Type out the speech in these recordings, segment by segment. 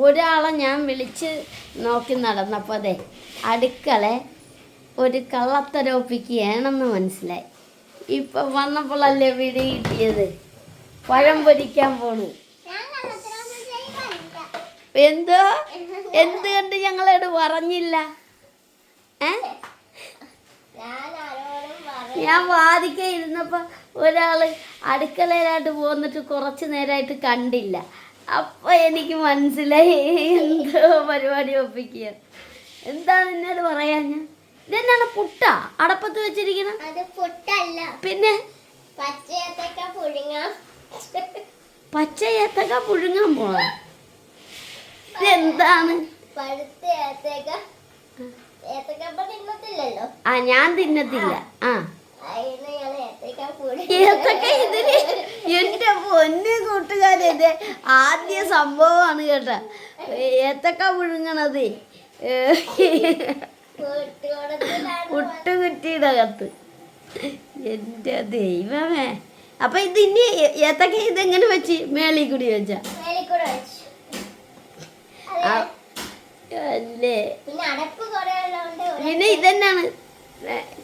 ഒരാളെ ഞാൻ വിളിച്ച് നോക്കി നടന്നപ്പോൾ അതെ അടുക്കള ഒരു കള്ളത്തരോപ്പിക്കുകയാണെന്ന് മനസ്സിലായി. ഇപ്പം വന്നപ്പോഴല്ലേ വീട് കിട്ടിയത്? പഴം പൊരിക്കാൻ പോണു. എന്തോ? എന്ത് കണ്ട് ഞങ്ങളോട് പറഞ്ഞില്ല? ഏ? ഞാൻ വാദിക്കേ ഇരുന്നപ്പോൾ ഒരാൾ അടുക്കളയിലായിട്ട് പോന്നിട്ട് കുറച്ച് നേരമായിട്ട് കണ്ടില്ല. അപ്പോൾ എനിക്ക് മനസ്സിലായി എന്തോ പരിപാടി ഒപ്പിക്കുക. എന്താ നിന്നോട് പറയാ ഞാൻ ഇതെന്നാണ് പുട്ട? അടപ്പത്ത് വെച്ചിരിക്കണം? അത് പുട്ടല്ല. പിന്നെ? പച്ച ഏത്തക്ക പുഴുങ്ങാൻ പോണം ഇതെന്താണ്? പഴുത്ത ഏത്തക്ക. ഏത്തക്ക തിന്നത്തില്ലല്ലോ? ആ ഞാൻ തിന്നത്തില്ല. ആ. എന്റെ പൊന്ന് കൂട്ടുകാരത് ആദ്യ സംഭവമാണ് കേട്ട. ഏത്തക്ക പുഴുങ്ങണത്. ഏ, കൂട്ടുകൂടത്തിലാണ് പുട്ട് കുറ്റിയുടെ അകത്ത്. എന്റെ ദൈവമേ. അപ്പൊ ഇത് ഇനി ഏത്തക്ക ഇതെങ്ങനെ വെച്ച് മേളി കൂടി വെച്ച? അല്ലേ? പിന്നെ ഇതെന്നാണ്?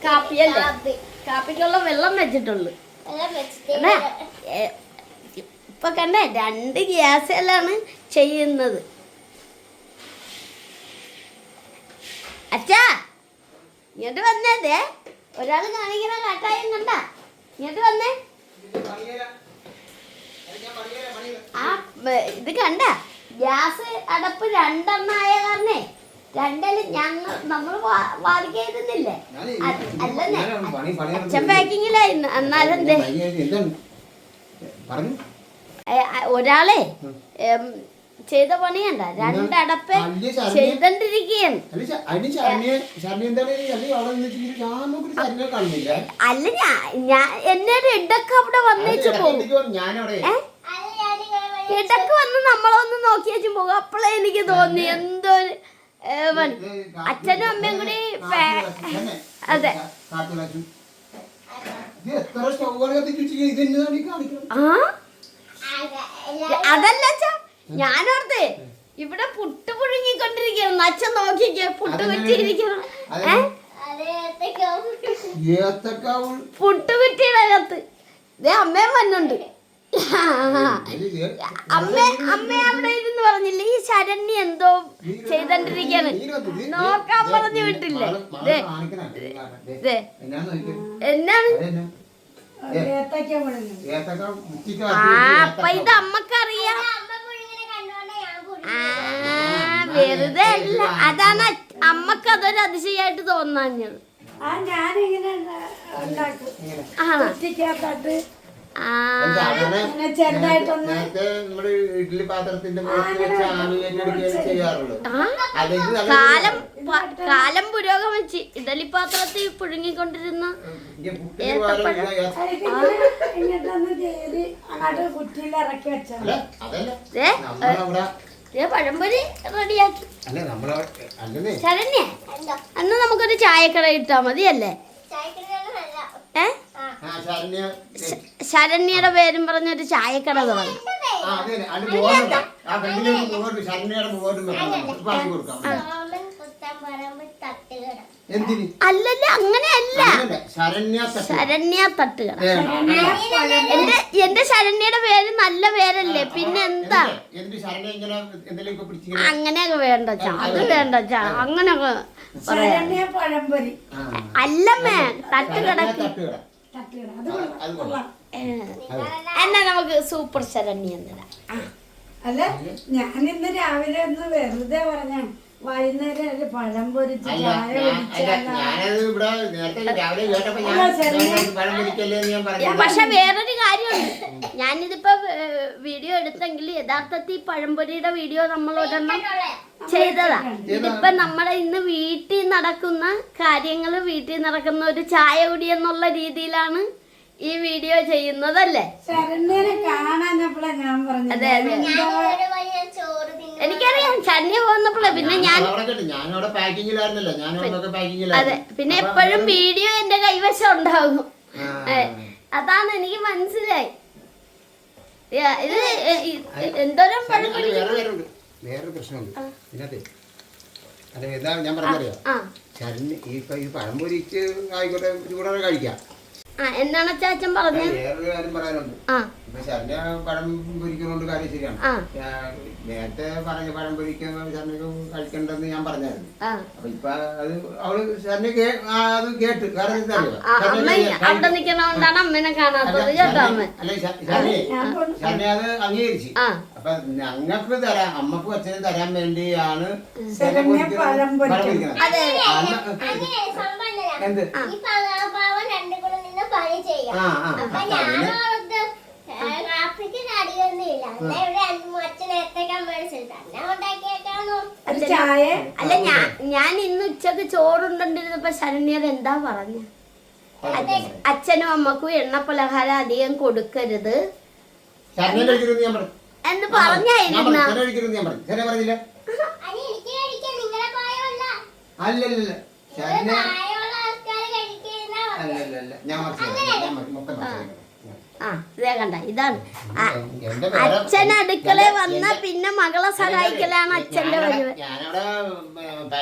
കാപ്പിയല്ലേ? കാപ്പി. കാപ്പിക്കുള്ള വെള്ളം വെച്ചിട്ടുള്ളു? ഇപ്പൊ കണ്ടേ രണ്ട് ഗ്യാസിലാണ് ചെയ്യുന്നത്. അച്ഛാ ഇങ്ങോട്ട് വന്നേ ഒരാൾ കാണിക്കണ കാട്ടായം കണ്ട. ഇങ്ങോട്ട് വന്നേ. ആ ഇത് കണ്ട ഗ്യാസ് അടപ്പ് രണ്ടെണ്ണായ കാരണേ. രണ്ടിലും ഞങ്ങൾ നമ്മൾ വാദിക്കുന്നില്ലേ അല്ലെന്നേ. അച്ഛൻ പാക്കിങ്ങിലായിരുന്നു എന്നാലെന്തേ ഒരാളെ ചെയ്ത പണിയണ്ട? രണ്ടടപ്പ് ചെയ്തോണ്ടിരിക്കുകയാണ്. അല്ല ഞാൻ എന്നോട് ഇടയ്ക്ക് അവിടെ വന്നേച്ചു പോകും ഇടയ്ക്ക് വന്ന് നമ്മളൊന്ന് നോക്കിയേച്ചും പോകും അപ്പോഴേ എനിക്ക് തോന്നി. എന്തോ അച്ഛനും അമ്മയും കൂടി അതെ. അതല്ല ഞാനോർത്ത് ഇവിടെ പുട്ട് പുഴുങ്ങിക്കൊണ്ടിരിക്കണം അച്ഛൻ നോക്കിക്കേ പുട്ട്? വെച്ചിരിക്കണം പുട്ട് കുറ്റിയുടെ അകത്ത്. അമ്മയും വന്നുണ്ട് അമ്മ അമ്മ അവിടെ ഇരുന്ന് പറഞ്ഞില്ലേ ഈ ശരണ്യ എന്തോ ചെയ്തോണ്ടിരിക്കാണ് നോക്കാൻ പറഞ്ഞു വിട്ടില്ലേ. എന്നാണ്? അപ്പൊ ഇത് അമ്മക്കറിയാം. വെറുതെ അല്ല. അതാണ് അമ്മയ്ക്ക് അതൊരു അതിശയായിട്ട് തോന്നാഞ്ഞത്. ആ ഞാനിങ്ങനെ ഉണ്ടാ- ഉണ്ടാക്കും. ആണോ? ഇഡ്ഡലി പാത്രത്തിന്റെ കാലം കാലം പുരോഗമിച്ച് ഇഡലി പാത്രത്തിൽ പുഴുങ്ങിക്കൊണ്ടിരുന്ന പഴംപൊരി റെഡിയാക്കി. ശരണ്യ അന്ന് നമുക്കൊരു ചായക്കട ഇട്ടാ മതിയല്ലേ? ഏ? ശരണ്യയുടെ പേരും പറഞ്ഞൊരു ചായക്കട തുടങ്ങി അല്ലല്ല അങ്ങനെയല്ല. ശരണ്യ തട്ടുക തട്ടുകട. എന്റെ എന്റെ ശരണ്യയുടെ പേര് നല്ല പേരല്ലേ? പിന്നെ എന്താ അങ്ങനെയൊക്കെ വേണ്ട ചാ. അത് വേണ്ട ചാ. അങ്ങനെയൊക്കെ പഴംപൊരി. അല്ലമ്മേ തട്ടുകടക്ക് എന്നാ നമുക്ക് സൂപ്പർ ശരണ്യ അല്ല ഞാൻ ഇന്ന് രാവിലെ ഒന്ന് വെറുതെ പറഞ്ഞ വൈകുന്നേരം ഒരു പഴം പൊരിച്ച് അല്ല ചായ ഞാൻ- അല്ല, ഞാനത് ഇവിടെ നേരത്തെ രാവിലെ കേട്ടപ്പോ ഞാൻ ഞാൻ പഴം പിടിക്കല്ലേ എന്ന് ഞാൻ പറഞ്ഞു പക്ഷെ വേറൊരു കാര്യമുണ്ട്. ഞാനിതിപ്പോ വീഡിയോ എടുത്തെങ്കിൽ യഥാർത്ഥത്തിൽ പഴംപൊരിയുടെ വീഡിയോ നമ്മൾ ഒരെണ്ണം ചെയ്തതാ. ഇതിപ്പോ നമ്മളെ ഇന്ന് വീട്ടിൽ നടക്കുന്ന കാര്യങ്ങൾ വീട്ടിൽ നടക്കുന്ന ഒരു ചായ കുടി എന്നുള്ള രീതിയിലാണ് ഈ വീഡിയോ ചെയ്യുന്നതല്ലേ? ശരണ്യനെ കാണാഞ്ഞപ്പോഴാ ഞാൻ പറഞ്ഞു അതെ അതെ. ഞാനൊരു വലിയ ചോറ് തിന്നു എനിക്കറിയാം ചന്നി പോകുന്നപ്പോഴേ പിന്നെ ഞാൻ ഞാനവിടെ പാക്കിങ്ങിലായിരുന്നല്ലോ. ഞാനവിടെ അതെ പിന്നെ എപ്പോഴും വീഡിയോ എന്റെ കൈവശം ഉണ്ടാകും. അതാണ് എനിക്ക് മനസ്സിലായി. ഇത് എന്തോരം വേറൊരു പ്രശ്നമുണ്ട്. ഇതിനകത്ത്. അതെ ഞാൻ പറഞ്ഞറിയോ ചരി ശരണ്യ ഈ പഴംപൊരിച്ച് പഴം പൊരിച്ച് ആയിക്കോട്ടെ ചൂടാതെ കഴിക്കാം. എന്താണ് ചാച്ചൻ പറഞ്ഞത് വേറൊരു കാര്യം പറയാനുണ്ട് ആ ഇപ്പൊ ശരണ്യ പഴം പൊരിക്കുന്നോണ്ട് കാര്യം ശരിയാണ് ആ. ഞാൻ നേരത്തെ പറഞ്ഞ പഴം പൊരിക്കുന്ന ശരണ്യക്ക് കഴിക്കണ്ടെന്ന് ഞാൻ പറഞ്ഞായിരുന്നു ആ അപ്പൊ ഇപ്പൊ അത് അവൾ ശരണ്യ കേ- ആ, അത് കേട്ട് വേറെ എന്താ അറിയോ? ആ, ശരണ്യ അമ്മ അവിടെ നിൽക്കണോണ്ടാണ് അമ്മനെ കാണാത്തത് അല്ല, കേട്ടോ അമ്മ ശരണ്യ- ശരണ്യ ഞാൻ കൊണ്ട് ശരണ്യ അത് അംഗീകരിച്ചു ആ അപ്പൊ ഞങ്ങൾക്ക് തരാം അമ്മക്കും അച്ഛനും തരാൻ വേണ്ടിയാണ് ശരണ്യ പഴം പൊരിക്കുന്നത്. പൊരിക്കുന്നത്. അതെ അന്ന് അങ്ങനെ സംഭവം എന്നതാ. എന്ത് ഈ പാവം രണ്ടും കൂടെ നിന്ന് പണി ചെയ്യാം ആ ആ അപ്പൊ ഇവിടെ അച്ഛൻ മേടിച്ചിട്ട് തന്നെ ചായ. അല്ല ഞാൻ ഞാൻ ഇന്ന് ഉച്ചയ്ക്ക് ചോറുണ്ടിരുന്നപ്പോ ശരണ്യത് എന്താ പറഞ്ഞു? അച്ഛനും അമ്മക്കും എണ്ണ പലഹാരം അധികം കൊടുക്കരുത്. എന്ന് പറഞ്ഞായിരുന്നു അല്ലല്ല ആ. ഇതേ കണ്ട? ഇതാണ്. അച്ഛൻ അടുക്കള വന്ന പിന്നെ മകളെ സഹായിക്കലാണ് അച്ഛന്റെ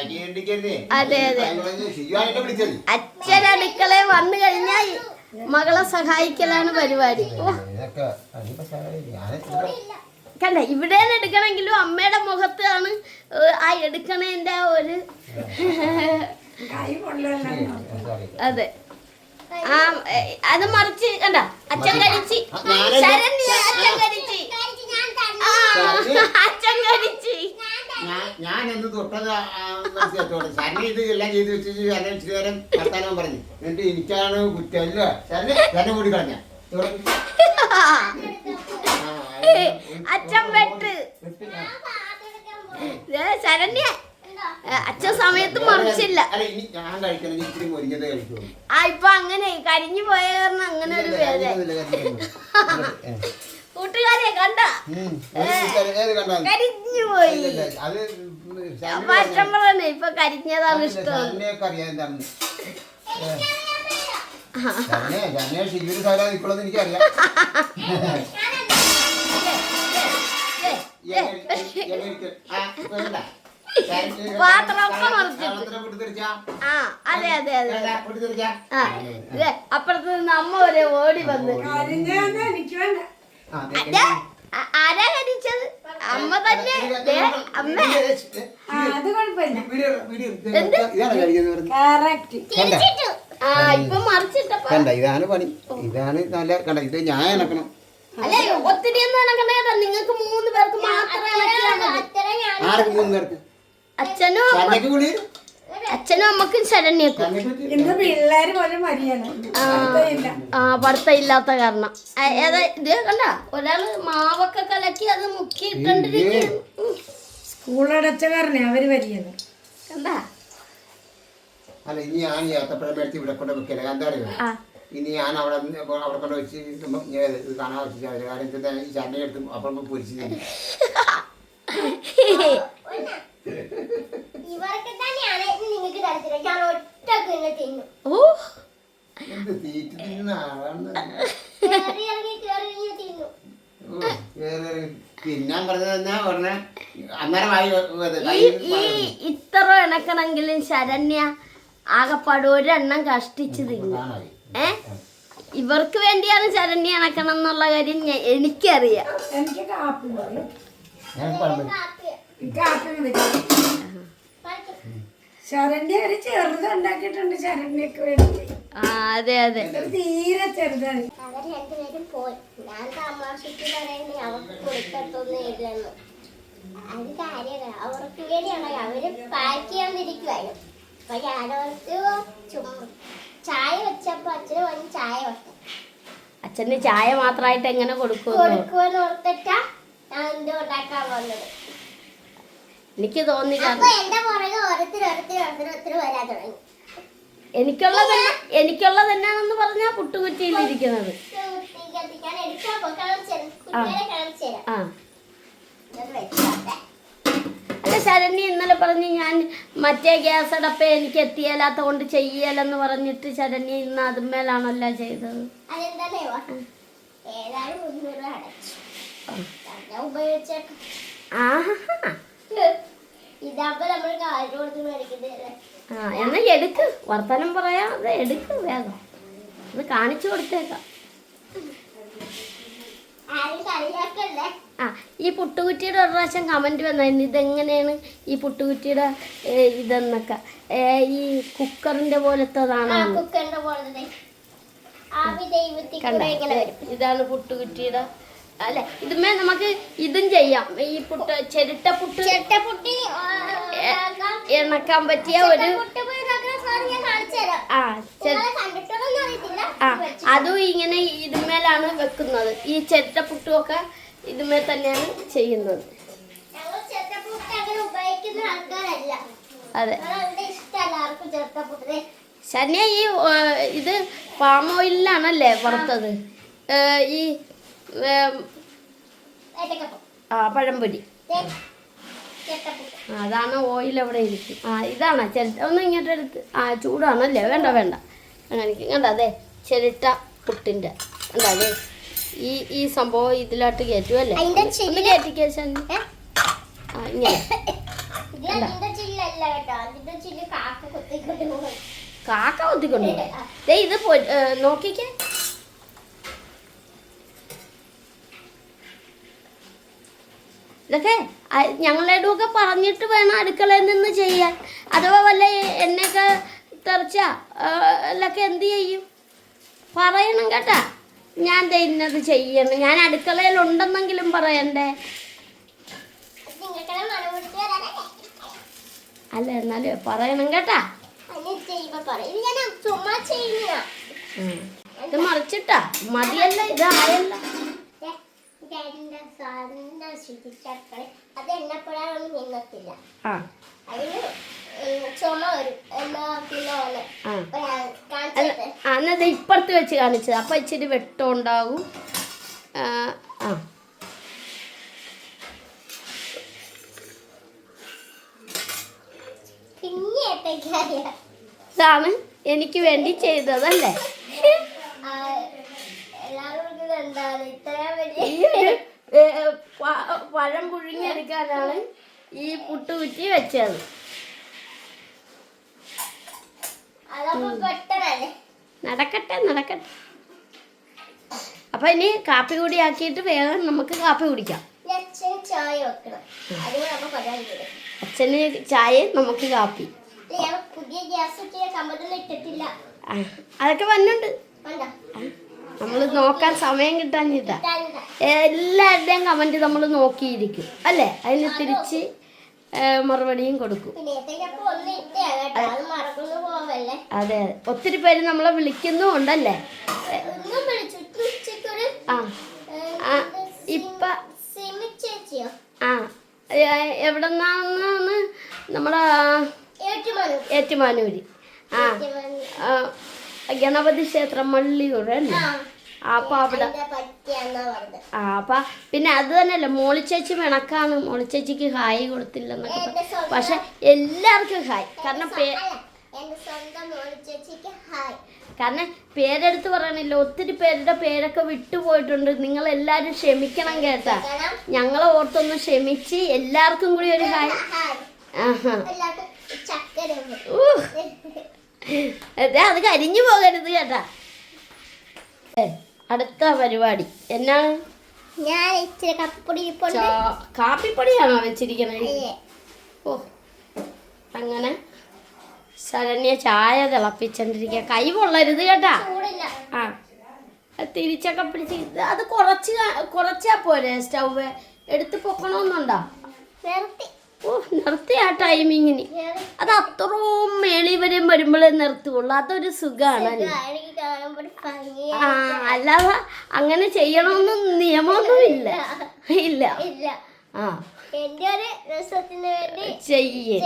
ചെയ്യേണ്ടിക്കരുതേ അതെ, അതെ. അച്ഛൻ അടുക്കള വന്നു കഴിഞ്ഞാൽ മകളെ സഹായിക്കലാണ് പരിപാടി. കണ്ട? ഇവിടെ എടുക്കണമെങ്കിലും അമ്മയുടെ മുഖത്താണ് ആ എടുക്കണേന്റെ ആ ഒരു. അതെ. അത് മറിച്ച് കണ്ട? അച്ഛൻ കരിച്ച്. ശരണ്യ അച്ഛൻ കഴിച്ച് കഴിച്ച് ഞാൻ തന്നെ അച്ഛൻ കഴിച്ച് ഞാൻ ഞാൻ എന്ത് തൊട്ടത് മനസ്സിലാത്തോടെ ശരണ ഇത് എല്ലാം ചെയ്ത് വെച്ച് ശരണ ഇച്ചിരി നേരം വർത്താനം പറഞ്ഞു. എന്നിട്ട് എനിക്കാണ് കുറ്റം അല്ല ശരണ ശരണ കൂടി കളഞ്ഞ. അച്ഛൻ വെട്ട്. ശരണ്യ. അച്ഛൻ സമയത്ത് മറിച്ചില്ല ആ ഇപ്പൊ അങ്ങനെ കരിഞ്ഞു പോയ കാരണം അങ്ങനെ ഒരു വേദന. ഏ. കൂട്ടുകാരെ കണ്ട. കരിഞ്ഞു പോയി പറഞ്ഞേ ഇപ്പൊ കരിഞ്ഞതാണ് ഇഷ്ടം എനിക്കറിയാം പാത്രമൊക്കെ മറിച്ചിട്ട്. ആ അതെ അതെ അതെ ആ അപ്പുറത്ത് നിന്ന് അമ്മ വരെ ഓടി വന്ന്. ആരാ കരിച്ചത് അമ്മ തന്നെ. അമ്മ. അത് കുഴപ്പമില്ല. ഇതാണ് കണ്ട? പണി. ഇതാണ് നല്ല കണ്ട? ഇത് ഞാൻ ഇണക്കണം അല്ലെ ഒത്തിരി നിങ്ങൾക്ക് മൂന്ന് പേർക്ക് മാത്രം ഇളക്കിയാ മതി അത്ര ഞാൻ ആർക്ക് മൂന്ന് പേർക്ക്? അച്ഛനും അച്ഛനും അമ്മക്കും ശരണ്യക്കും. ഇന്ന് പിള്ളേര് പോലും മരിയല്ല ആ. പഠിത്തം ഇല്ലാത്ത കാരണം. ഏതാ ഇത് കണ്ട? ഒരാൾ മാവൊക്കെ കലക്കി അത് മുക്കി ഇട്ടോണ്ടിരിക്കുന്നു. സ്കൂൾ സ്കൂളടച്ച കാരണേ അവർ വരികയല്ല കണ്ടാ? അല്ല ഇനി ഞാൻ ഈ ഏത്തപ്പഴം മേടിച്ച് ഇവിടെ കൊണ്ട് വെക്കില്ല. എന്താ അറിയുക ഇനി ഞാൻ അവിടെ അവിടെ കൊണ്ട് വെച്ച് കാണാൻ വെച്ചിട്ട് അവർ കാര്യം ഈ ശരണ എടുത്ത് അപ്പം പൊരിച്ചു തിന്നും. ഇവർക്ക് തന്നെയാണ് നിങ്ങൾക്ക് തരത്തില്ല. ഞാൻ ഒറ്റയ്ക്ക് തിന്നു. ഓ. തിന്നു. തിന്നാൻ ഉടനെ അന്നേരമായി ഇത്ര ഇണക്കണമെങ്കിലും ശരണ്യ ആകപ്പാട് ഒരെണ്ണം കഷ്ടിച്ച് തിന്നു. ഏ? ഇവർക്ക് വേണ്ടിയാണ് ശരണ്യ ഇണക്കണം എന്നുള്ള കാര്യം എനിക്കറിയാം. ശരണ്യ ഒരു ചെറുത് ഉണ്ടാക്കിയിട്ടുണ്ട് ശരണ്യക്ക് വേണ്ടി. അതെ അതെ. തീരെ ചെറുതാണ്. അവർ രണ്ടുപേരും പോയി. ഞാൻ തമാശക്ക് പറയുന്നത് അവർക്ക് കൊടുക്കത്തൊന്നും ഇല്ലെന്ന്. അത് കാര്യമല്ല. അവർക്ക് വേണ്ടിയാണ്. അവർ പാക്ക് ചെയ്യാണ്ടിരിക്കുവായിരുന്നു അപ്പൊ ഞാനവർക്ക് ചുമ്മാ ചായ വെച്ചപ്പോ അച്ഛന് വന്ന് ചായ വെക്കും. അച്ഛന് ചായ മാത്രമായിട്ട് എങ്ങനെ കൊടുക്കും കൊടുക്കുമെന്ന് ഓർത്തിട്ടാ എനിക്ക് തോന്നില്ല. എനിക്കുള്ളത് എന്നാണെന്ന് തന്നെയാണെന്ന് പറഞ്ഞാ പുട്ടുകുറ്റിയിലിരിക്കുന്നത്. തീ കത്തിക്കാൻ എടുക്കാൻ പോ കാണിച്ചു തരാം. കുട്ടികളെ കാണിച്ചു തരാം. ആ. ഇത് വെച്ചോട്ടെ. അല്ല ശരണി ഇന്നലെ പറഞ്ഞു ഞാൻ മറ്റേ ഗ്യാസ് അടപ്പ എനിക്ക് എത്തിയാലാത്ത കൊണ്ട് ചെയ്യലെന്ന് പറഞ്ഞിട്ട് ശരണി ഇന്ന് അതുമേലാണല്ലോ ചെയ്തത്. ഏതായാലും മുന്നൂറ് അടച്ചു. ഞാൻ ഉപയോഗിച്ചേക്കാം ഇതാകുമ്പോ നമ്മൾ കാര്യം കൊടുത്ത് മേടിക്കുന്നതല്ലേ ആ എന്നാ എടുക്ക്. വർത്തമാനം പറയാതെ എടുക്ക് വേഗം. അത് കാണിച്ചു കൊടുത്തേക്കാം. ആ ഈ പുട്ടുകുറ്റിയുടെ ഒരു പ്രാവശ്യം കമന്റ് വന്നായിരുന്നു. ഇതെങ്ങനെയാണ് ഈ പുട്ടുകുറ്റിയുടെ ഇതെന്നൊക്കെ? ഈ കുക്കറിന്റെ പോലത്തതാണോ? കുക്കറിന്റെ പോലത്തെ. ഇതാണ് പുട്ടുകുറ്റിയുടെ അല്ലെ? ഇതുമേ നമുക്ക് ഇതും ചെയ്യാം. ഈ പുട്ട് ചിരട്ട പുട്ട്. ചെട്ടപ്പുട്ടി പുട്ടി. ഇണക്കാൻ പറ്റിയ ഒരു ആ ആ അതും ഇങ്ങനെ ഇതുമേലാണ് വെക്കുന്നത്. ഈ ചിരട്ട പുട്ടുമൊക്കെ ഇതുമേ തന്നെയാണ് ചെയ്യുന്നത്. അതെ. ശനിയ ഈ ഇത് പാം ഓയിലിലാണല്ലേ വറുത്തത്? ഈ ആ പഴംപൊരി. അതാണ് ഓയിൽ അവിടെ ഇരിക്കും. ആ ഇതാണ് ചിരട്ട ഒന്ന് ഇങ്ങോട്ട് എടുത്ത് ആ ചൂടാണല്ലേ? വേണ്ട വേണ്ട. അങ്ങനെ കണ്ട അതെ ചിരട്ട പുട്ടിന്റെ കണ്ട അതെ. ഈ ഈ സംഭവം ഇതിലോട്ട് കയറ്റും അല്ലേ? ഒന്ന് കയറ്റിക്കേ ആ ഇങ്ങനെ. കാക്ക കുത്തിക്കൊണ്ട് കാക്ക കുത്തിക്കൊണ്ടു ഇത് നോക്കിക്കേ. ഇതൊക്കെ അ- ഞങ്ങളുടെ ഒക്കെ പറഞ്ഞിട്ട് വേണം അടുക്കളയിൽ നിന്ന് ചെയ്യാൻ. അഥവാ വല്ല എന്നെയൊക്കെ തെറിച്ച എല്ലൊക്കെ എന്ത് ചെയ്യും? പറയണം കേട്ടാ. ഞാൻ ഇന്നത് ചെയ്യണം. ഞാൻ അടുക്കളയിൽ ഉണ്ടെന്നെങ്കിലും പറയണ്ടേ അല്ല എന്നാലും പറയണം കേട്ടാ. ഇത് മറിച്ചിട്ടാ. മതിയല്ല ഇതായല്ല. ശുചിച്ചക്കളെ. അത് എണ്ണപ്പെടാനൊന്നും നിന്നത്തില്ല അതിന് ചുമ വരും. ദേ ഇപ്പുറത്ത് വെച്ച് കാണിച്ചത്. അപ്പം ഇച്ചിരി വെട്ടം ഉണ്ടാകും ആ. ഇതാണ് എനിക്ക് വേണ്ടി ചെയ്തതല്ലേ ആ, എല്ലാവരും ഇത് എന്താണ് ഇത്രയും വലിയ ഈ ഒരു ഏ, പ- പഴം പുഴുങ്ങിയെടുക്കാനാണ് ഈ പുട്ട് കുറ്റി വെച്ചത്. നടക്കട്ടെ നടക്കട്ടെ. അപ്പൊ ഇനി കാപ്പി കൂടി ആക്കിയിട്ട് വേഗം നമുക്ക് കാപ്പി കുടിക്കാം. അച്ഛന് ചായ നമുക്ക് കാപ്പി. പുതിയ ഗ്യാസ് ഇട്ടിട്ടില്ല. അതൊക്കെ വന്നുണ്ട് നമ്മൾ നോക്കാൻ സമയം കിട്ടാഞ്ഞിട്ടാ. എല്ലാവരുടെയും കമന്റ് നമ്മൾ നോക്കിയിരിക്കും. അല്ലേ? അതിന് തിരിച്ച് മറുപടിയും കൊടുക്കും. അത് അതെ. ഒത്തിരി പേര് നമ്മളെ വിളിക്കുന്നുമുണ്ടല്ലേ? ആ. ഇപ്പൊ ആ എവിടെ നിന്നാണ് നമ്മുടെ ഏറ്റുമാനൂരി. ആ, ഗണപതി ക്ഷേത്രം മള്ളിയൂർ അല്ലേ അപ്പം അവിടെ ആ അപ്പൊ പിന്നെ അത് തന്നെയല്ല മോളിച്ചേച്ചി വിണക്കാണ്. മോളിച്ചേച്ചിക്ക് ഹായ് കൊടുത്തില്ലെന്നൊക്കെ പക്ഷെ എല്ലാവർക്കും ഹായ്. കാരണം പേ കാരണം പേരെടുത്ത് പറയണില്ല ഒത്തിരി പേരുടെ പേരൊക്കെ വിട്ടുപോയിട്ടുണ്ട് നിങ്ങൾ എല്ലാവരും ക്ഷമിക്കണം കേട്ടാ. ഞങ്ങളെ ഓർത്തൊന്ന് ക്ഷമിച്ച് എല്ലാവർക്കും കൂടി ഒരു ഹായ്. ആഹാ. അതെ കരിഞ്ഞു പോകരുത് കേട്ടാ. അടുത്ത പരിപാടി. എന്നാണ് ഞാൻ ഇച്ചിരി കപ്പുടി കാപ്പിപ്പൊടിയാണോ വെച്ചിരിക്കുന്നത് ഓ അങ്ങനെ ശരണ്യ ചായ തിളപ്പിച്ചോണ്ടിരിക്കുക കൈ പൊള്ളരുത് കേട്ടാ. ആ തിരിച്ചൊക്കെ പിടിച്ച് അത് കുറച്ച് കുറച്ചാ പോരെ സ്റ്റൗവ്? എടുത്ത് പൊക്കണമെന്നുണ്ടോ നിർത്തി. ഓ നിർത്തി ആ ടൈമിങ്ങിന് അത് അത്രയും മേളി വരെയും വരുമ്പോഴേ നിർത്തുള്ളൂ. അതൊരു സുഖമാണ് ആ അല്ലാതെ അങ്ങനെ ചെയ്യണമെന്നും നിയമമൊന്നും ഇല്ല. ഇല്ല. ആ. ചെയ്യേ.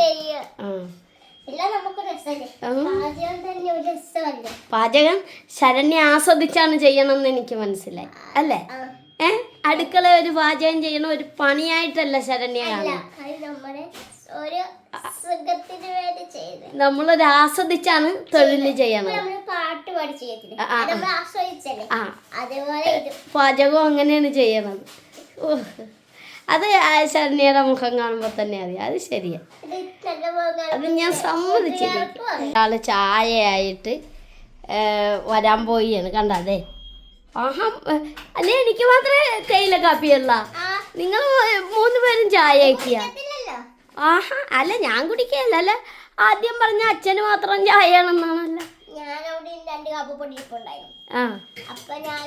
പാചകം ശരണ്യ ആസ്വദിച്ചാണ് ചെയ്യണമെന്ന് എനിക്ക് മനസ്സിലായി. അല്ലേ? ഏ? അടുക്കള ഒരു പാചകം ചെയ്യണ ഒരു പണിയായിട്ടല്ല ശരണ്യ നമ്മളൊരു ആസ്വദിച്ചാണ് തൊഴിൽ ചെയ്യണം ചെയ്യണത്. പാട്ട് പാടി ആ, ആ, നമ്മൾ ആസ്വദിച്ചല്ലേ? ആ. അതേപോലെ ഇത്. പാചകം അങ്ങനെയാണ് ചെയ്യണത്. അത് ശരണ്യയുടെ മുഖം കാണുമ്പോൾ തന്നെ അറിയാം. അത് ശരിയാ. അത് ഞാൻ സമ്മതിച്ചു ഒരാൾ ചായയായിട്ട് വരാൻ പോയിയാണ്. കണ്ടതേ ആഹാ അല്ലേ എനിക്ക് മാത്രമേ തേയില കാപ്പിയല്ല നിങ്ങൾ മൂന്ന് പേരും ചായ ആക്കിയ ആഹാ അല്ല ഞാൻ കുടിക്കല്ല അല്ല ആദ്യം പറഞ്ഞ അച്ഛന് മാത്രം ചായയാണെന്നാണല്ലോ. അപ്പൊ ഞാൻ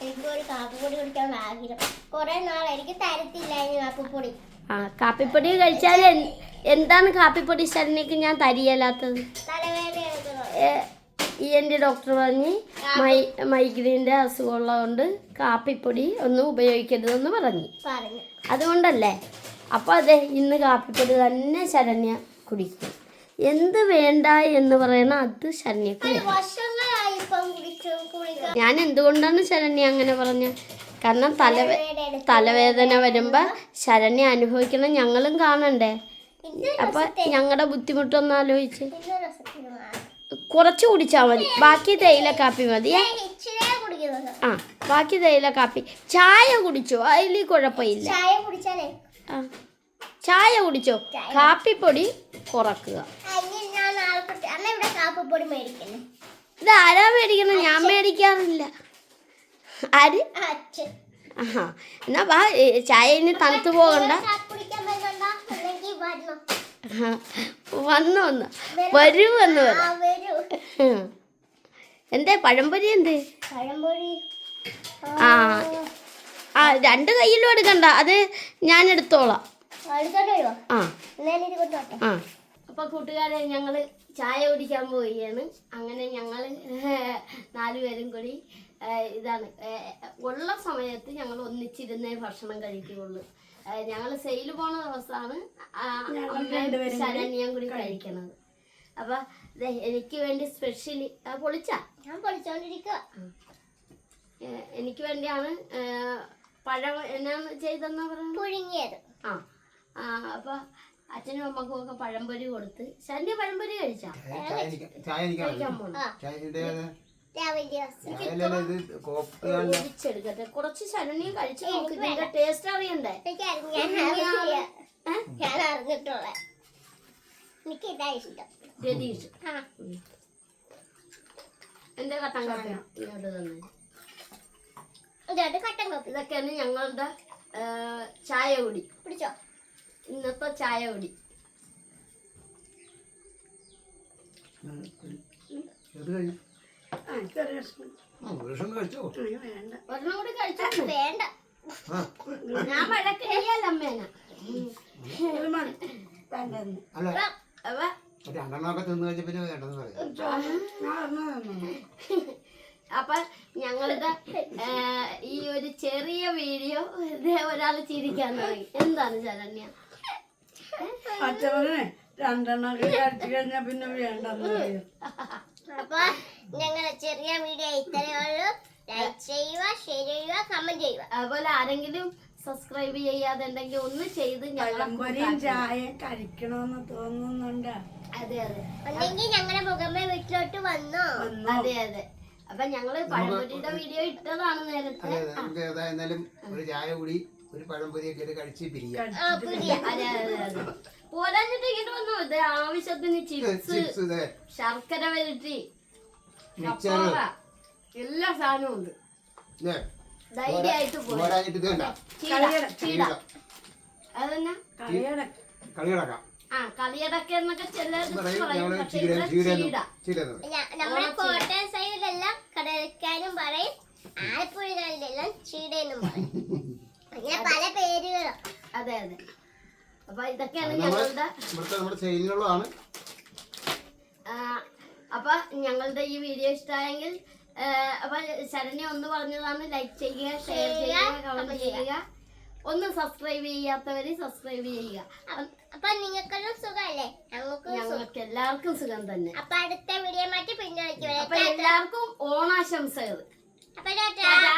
എനിക്ക് ഒരു കാപ്പിപ്പൊടി കുടിക്കാൻ ആഗ്രഹം. കുറെ നാൾ എനിക്ക് തരത്തില്ലായിരുന്നു കാപ്പിപ്പൊടി. ആ കാപ്പിപ്പൊടി കഴിച്ചാൽ എന്താണ് കാപ്പിപ്പൊടി ശരണ്യക്ക് ഞാൻ തരിയല്ലാത്തത് തലവേദന എടുക്കുന്നു എൻ ഈ എന്റെ ഡോക്ടർ പറഞ്ഞ് മൈ മൈഗ്രീന്റെ അസുഖമുള്ളതുകൊണ്ട് കാപ്പിപ്പൊടി ഒന്നും ഉപയോഗിക്കരുതെന്ന് പറഞ്ഞു. അതുകൊണ്ടല്ലേ? അപ്പോൾ അതെ ഇന്ന് കാപ്പിപ്പൊടി തന്നെ ശരണ്യ കുടിക്കും. എന്ത് വേണ്ട എന്ന് പറയണ അത് ശരണ്യക്ക് ഞാൻ എന്തുകൊണ്ടാണ് ശരണ്യ അങ്ങനെ പറഞ്ഞ? കാരണം തലവേ തലവേദന വരുമ്പോൾ ശരണ്യ അനുഭവിക്കണം ഞങ്ങളും കാണണ്ടേ? അപ്പം ഞങ്ങളുടെ ബുദ്ധിമുട്ടൊന്ന് ആലോചിച്ച്. കുറച്ച് കുടിച്ചാൽ മതി. ബാക്കി തേയില കാപ്പി മതി ആ ബാക്കി തേയില കാപ്പി. ചായ കുടിച്ചോ? അതിൽ കുഴപ്പമില്ല. ആ ചായ കുടിച്ചോ? കാപ്പിപ്പൊടി കുറക്കുക. ഇത് ആരാ മേടിക്കണം? ഞാൻ മേടിക്കാറില്ല. ആര്? ആഹാ. എന്നാ വാ ചായ ഇനി തണുത്തു പോകണ്ട. വന്നു വന്നു. എന്തേ പഴംപൊരി എന്തേ? ആ. ആ രണ്ട് കയ്യിലും എടുക്കണ്ട. അത് ഞാൻ എടുത്തോളാം. ആ. ആ. അപ്പൊ കൂട്ടുകാരെ ഞങ്ങൾ ചായ കുടിക്കാൻ പോവുകയാണ്. അങ്ങനെ ഞങ്ങൾ നാലുപേരും കൂടി ഇതാണ്. ഉള്ള സമയത്ത് ഞങ്ങൾ ഒന്നിച്ചിരുന്നേ ഭക്ഷണം കഴിക്കുകയുള്ളൂ. ഞങ്ങൾ സെയിൽ പോണ ദിവസമാണ് ശരണ്യം കൂടി കഴിക്കണത്. അപ്പൊ ദേ, എനിക്ക് വേണ്ടി സ്പെഷ്യലി പൊളിച്ച? ഞാൻ പൊളിച്ചോണ്ടിരിക്കുക എനിക്ക് വേണ്ടിയാണ് പഴം എന്നാണ് ചെയ്തെന്ന് പറയുന്നത്? പുഴുങ്ങിയത്. ആ ആ അപ്പൊ അച്ഛനും അമ്മക്കും ഒക്കെ പഴംപൊരി കൊടുത്ത്. ശരണ്യ പഴംപൊരി കഴിച്ചാ? ചായ എനിക്ക് ചായ എനിക്കാണ് കഴിക്കാൻ പോണം? ഒഴിച്ചെടുക്കട്ടെ കുറച്ച് ശരണ്യം കഴിച്ചു നോക്ക് ഇതിന്റെ ടേസ്റ്റ് അറിയണ്ടേ? ഞാൻ അറിഞ്ഞിട്ടുള്ള. എനിക്ക് ഇതാ ഇഷ്ടം. രതീഷ് എന്റെ കട്ടൻ കാപ്പി? ഇങ്ങോട്ട് തന്നെ. കട്ടൻ കോപ്പി. ഇതൊക്കെയാണ് ഞങ്ങളുടെ ചായ കുടി പിടിച്ചോ ഇന്നത്തെ ചായ കുടി ഇത് കഴിഞ്ഞു വേണ്ട. ഞാൻ വഴക്ക് ചെയ്യല്ല അമ്മേനെ. രണ്ടെണ്ണമൊക്കെ തിന്നു കഴിഞ്ഞ പിന്നെ വേണ്ടെന്ന് പറയാം. അപ്പൊ ഞങ്ങളുടെ ഈ ഒരു ചെറിയ വീഡിയോ ഒരാൾ ചിരിക്കാൻ തുടങ്ങി. എന്താണ് ശരണ്യ? അച്ഛനെ രണ്ടെണ്ണമൊക്കെ കഴിച്ചു കഴിഞ്ഞാ പിന്നെ വേണ്ടെന്ന് പറയും. അപ്പൊ ഞങ്ങളുടെ ചെറിയ വീഡിയോ ഇത്രയേ ഉള്ളൂ. ലൈക്ക് ചെയ്യുക ഷെയർ ചെയ്യുക കമന്റ് ചെയ്യുക. അതുപോലെ ആരെങ്കിലും സബ്സ്ക്രൈബ് ചെയ്യാതെ ഉണ്ടെങ്കിൽ ഒന്ന് ചെയ്ത് ഞങ്ങളെ പഴംപൊരിയും കഴിക്കണമെന്ന് തോന്നുന്നുണ്ട്. അതെ അതെ. ഉണ്ടെങ്കിൽ ഞങ്ങളുടെ മുഖമ്മ വീട്ടിലോട്ട് വന്നോ? അതെ അതെ. അപ്പൊ ഞങ്ങൾ പഴംപൊരിയുടെ വീഡിയോ ഇട്ടതാണ് നേരത്തെ. നമുക്ക് ഏതായിരുന്നാലും ഒരു ചായ കൂടി ഒരു പഴംപൊരിയൊക്കെ കഴിച്ച് പിരിയാം. അതെ അതെ അതെ. പോരാഞ്ഞിട്ട് ഇങ്ങോട്ട് വന്നു? ഇത് ആവശ്യത്തിന് ചിപ്സ് ശർക്കര വരട്ടി എല്ലാ സാധനവും ഉണ്ട്. ധൈര്യമായിട്ട് അതന്നെ? ആ കളിയടക്ക എന്നൊക്കെ ചിലർ പറയും നമ്മുടെ കോട്ടയം സൈഡിലെല്ലാം ചീടയെന്നും പറയും. അങ്ങനെ പല പേരുകളും. അതെ അതെ. അപ്പൊ ഇതൊക്കെയാണ് ഞങ്ങളുടെ ഇവിടുത്തെ നമ്മുടെ സെയിലിനുള്ളതാണ് അപ്പൊ ഞങ്ങളുടെ ഈ വീഡിയോ ഇഷ്ടമായെങ്കിൽ അപ്പൊ ശരണ്യ ഒന്ന് പറഞ്ഞതാണ് ലൈക്ക് ചെയ്യുക ഷെയർ ചെയ്യുക കമന്റ് ചെയ്യുക. ഒന്ന് സബ്സ്ക്രൈബ് ചെയ്യാത്തവര് സബ്സ്ക്രൈബ് ചെയ്യുക. അപ്പൊ നിങ്ങൾക്കെല്ലാം സുഖമല്ലേ? ഞങ്ങൾക്ക് സുഖം. എല്ലാവർക്കും സുഖം തന്നെ. അപ്പൊ അടുത്ത വീഡിയോ മാറ്റി പിന്നെ എല്ലാവർക്കും ഓണാശംസകൾ. അപ്പൊ ടാറ്റാ. ടാറ്റാ.